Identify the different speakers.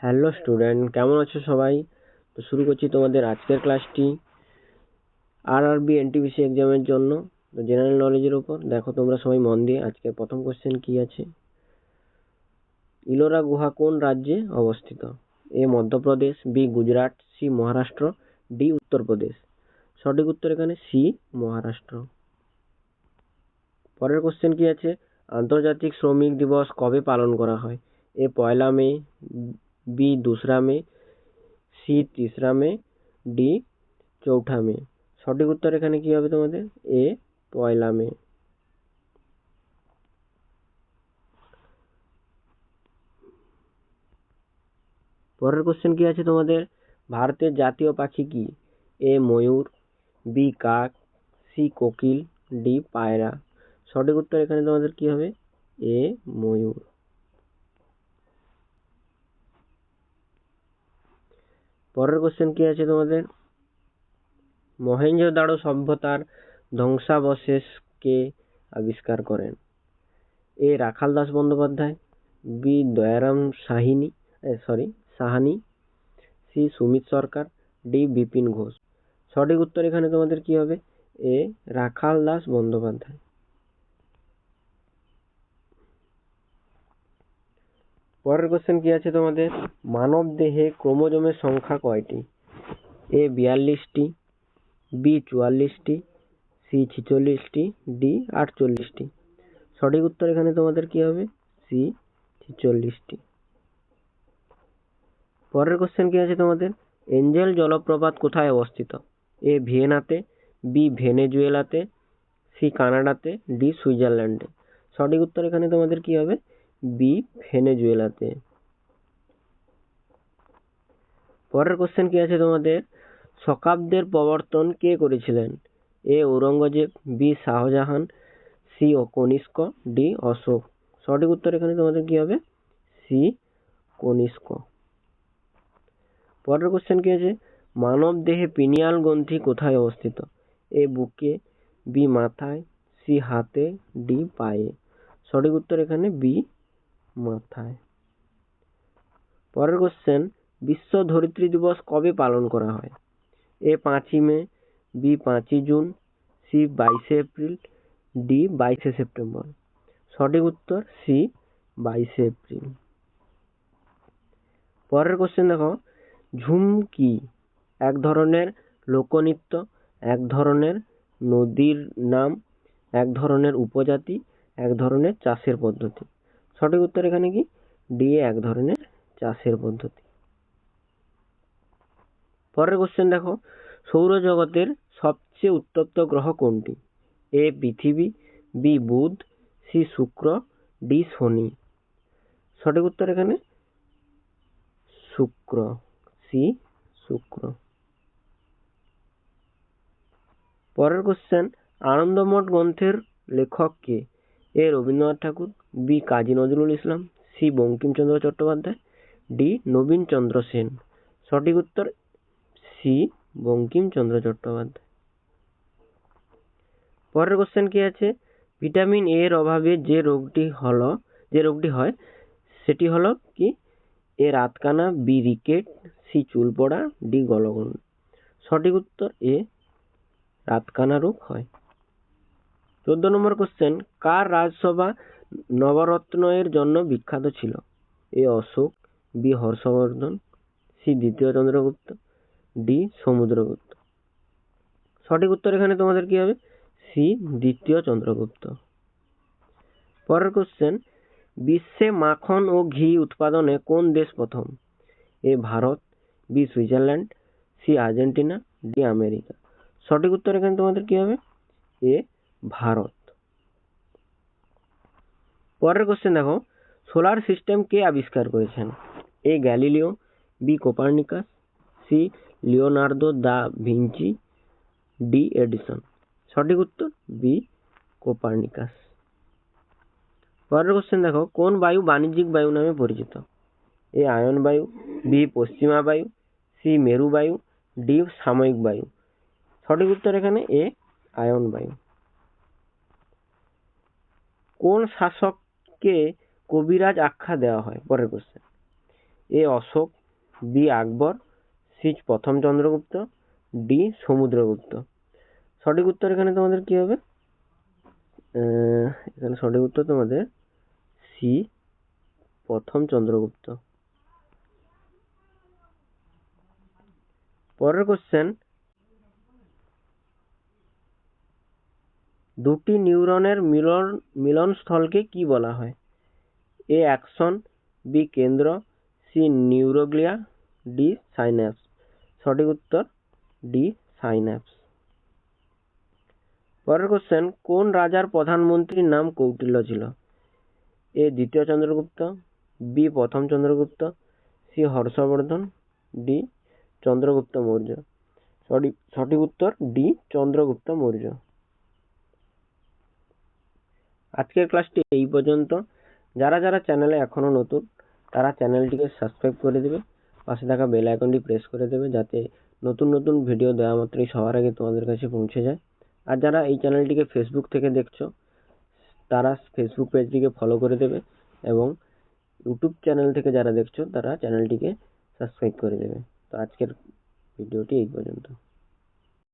Speaker 1: Hello student কেমন আছো সবাই? তো শুরু করছি তোমাদের আজকের ক্লাসটি আর আর বি এনটিপিসি এক্সামের জন্য। জেনারেল নলেজের উপর। দেখো, তোমরা সবাই মন দিয়ে আজকে প্রথম কোশ্চেন কি আছে? ইলোরা গুহা কোন রাজ্যে অবস্থিত? A, Madhya Pradesh B Gujarat C Maharashtra D Uttar Pradesh. সঠিক উত্তর এখানে সি মহারাষ্ট্র। পরের কোশ্চেন কি আছে? আন্তর্জাতিক শ্রমিক দিবস কবে পালন করা হয়? এ, পয়লা মে बी दूसरा মে সি তিসরা মে ডি চৌঠা মে সঠিক উত্তর এখানে কি হবে তোমাদের এ পয়লা মে পরের কোশ্চেন কি আছে তোমাদের ভারতের জাতীয় পাখি কি এ ময়ূর বি কাক সি কোকিল ডি পায়রা সঠিক উত্তর এখানে তোমাদের কি হবে এ ময়ূর পরের কোশ্চেন কি আছে তোমাদের? মহেঞ্জোদাড়ো সভ্যতার ধ্বংসাবশেষ কে আবিষ্কার করেন। A Rakhal Das Bandyopadhyay, B Dayaram Sahini sorry Sahani, C Sumit Sarkar, D Bipin Ghosh. সঠিক উত্তর এখানে তোমাদের কি হবে? এ রাখাল দাস বন্দ্যোপাধ্যায়। পরের কোশ্চেন কি আছে তোমাদের? মানব দেহে ক্রোমোজোমের সংখ্যা কয়টি? এ বিয়াল্লিশটি বি চুয়াল্লিশটি সি ছিচল্লিশটি ডি আটচল্লিশটি। সঠিক উত্তর এখানে তোমাদের কি হবে? সি ছিচল্লিশটি। পরের কোশ্চেন কি আছে তোমাদের? এঞ্জেল জলপ্রপাত কোথায় অবস্থিত? এ ভিয়েনাতে বি ভেনেজুয়েলাতে সি কানাডাতে ডি সুইজারল্যান্ডে। সঠিক উত্তর এখানে তোমাদের কি হবে? বি ভেনেজুয়েলাতে। পরের কোশ্চেন কি আছে তোমাদের? শকাব্দের প্রবর্তন কে করেছিলেন? A Aurangzeb, B Shahjahan, C O Kanishka D Ashoka. সঠিক উত্তর এখানে তোমাদের কি হবে? সি কনিষ্ক। পরের কোশ্চেন কি আছে? মানব দেহে পিনিয়াল গ্রন্থি কোথায় অবস্থিত? এ বুকে, বি মাথায়, সি হাতে, ডি পায়ে। সঠিক উত্তর এখানে বি মাথায়। পরের কোশ্চেন বিশ্ব ধরিত্রী দিবস কবে পালন করা হয়? এ পাঁচই মে, বি পাঁচই জুন, সি বাইশে এপ্রিল, ডি বাইশে সেপ্টেম্বর। সঠিক উত্তর, সি বাইশে এপ্রিল। পরের কোশ্চেন দেখো, ঝুম কি? এক ধরনের লোকনৃত্য, এক ধরনের নদীর নাম, এক ধরনের উপজাতি, এক ধরনের চাষের পদ্ধতি। সঠিক উত্তর এখানে কি? ডি এক ধরনের চাষের পদ্ধতি। পরের কোশ্চেন দেখো, সৌরজগতের সবচেয়ে উত্তপ্ত গ্রহ কোনটি? এ পৃথিবী, বি বুধ, সি শুক্র, ডি শনি। সঠিক উত্তর এখানে? শুক্র, সি শুক্র। পরের কোশ্চেন আনন্দমঠ গ্রন্থের লেখক কে? A Rabindranath Thakur B Kazi Nazrul Islam C Bankimchandra Chattopadhyay D Nabinchandra Sen. সঠিক উত্তর সি বঙ্কিমচন্দ্র চট্টোপাধ্যায়। পরের কোশ্চেন কি আছে? ভিটামিন এ এর অভাবে যে রোগটি হলো, যে রোগটি হয়, সেটি হলো কি? এ রাতকানা বি রিকেট সি চুল পড়া ডি গলগন সঠিক উত্তর এ রাতকানা রোগ হয়। চোদ্দ নম্বর কোশ্চেন কার রাজসভা নবরত্ন এর জন্য বিখ্যাত ছিল? A Ashoka, B Harshavardhana, C দ্বিতীয় চন্দ্রগুপ্ত ডি সমুদ্রগুপ্ত। সঠিক উত্তর এখানে তোমাদের কি হবে? সি দ্বিতীয় চন্দ্রগুপ্ত পরের কোশ্চেন বিশ্বে মাখন ও ঘি উৎপাদনে কোন দেশ প্রথম? A Bharat, B Switzerland, C Argentina, D America. সঠিক উত্তর এখানে তোমাদের কি হবে? এ ভারত। পরের কোশ্চেন দেখো সোলার সিস্টেম কে আবিষ্কার করেছেন? A Galileo, B Copernicus, C Leonardo da Vinci, D Edison. সঠিক উত্তর, বি কোপার্নিকাস। পরের কোশ্চেন দেখো, কোন বায়ু বাণিজ্যিক বায়ু নামে পরিচিত? এ আয়ন বায়ু, বি পশ্চিমা বায়ু, সি মেরু বায়ু, ডি সাময়িক বায়ু। সঠিক উত্তর এখানে এ আয়ন বায়ু। কোন শাসককে কবিরাজ আখ্যা দেওয়া হয়? পরের question A Ashoka, B Akbar, C প্রথম চন্দ্রগুপ্ত, ডি সমুদ্রগুপ্ত। সঠিক উত্তর এখানে তোমাদের কি হবে? এখানে সঠিক উত্তর তোমাদের সি প্রথম চন্দ্রগুপ্ত। পরের কোশ্চেন দুটি নিউরনের মিলন, মিলনস্থলকে কী বলা হয়? এ অ্যাকশন, বি কেন্দ্র, সি নিউরোগ্লিয়া, ডি সাইন্যাপস। সঠিক উত্তর, ডি সাইন্যাপস। পরের কোশ্চেন কোন রাজার প্রধানমন্ত্রীর নাম কৌটিল্য ছিল? এ দ্বিতীয় চন্দ্রগুপ্ত, বি প্রথম চন্দ্রগুপ্ত, সি হর্ষবর্ধন, ডি চন্দ্রগুপ্ত মৌর্য। সঠিক সঠিক উত্তর, ডি চন্দ্রগুপ্ত মৌর্য। আজকের ক্লাসটি এই পর্যন্ত। যারা যারা চ্যানেলে এখনও নতুন, তারা চ্যানেলটিকে সাবস্ক্রাইব করে দেবে, পাশে থাকা বেল আইকনটি প্রেস করে দেবে যাতে নতুন নতুন ভিডিও দেওয়া মাত্রই সবার আগে তোমাদের কাছে পৌঁছে যায়। আর যারা এই চ্যানেলটিকে ফেসবুক থেকে দেখছ, তারা ফেসবুক পেজটিকে ফলো করে দেবে এবং ইউটিউব চ্যানেল থেকে যারা দেখছ, তারা চ্যানেলটিকে সাবস্ক্রাইব করে দেবে। তো আজকের ভিডিওটি এই পর্যন্ত।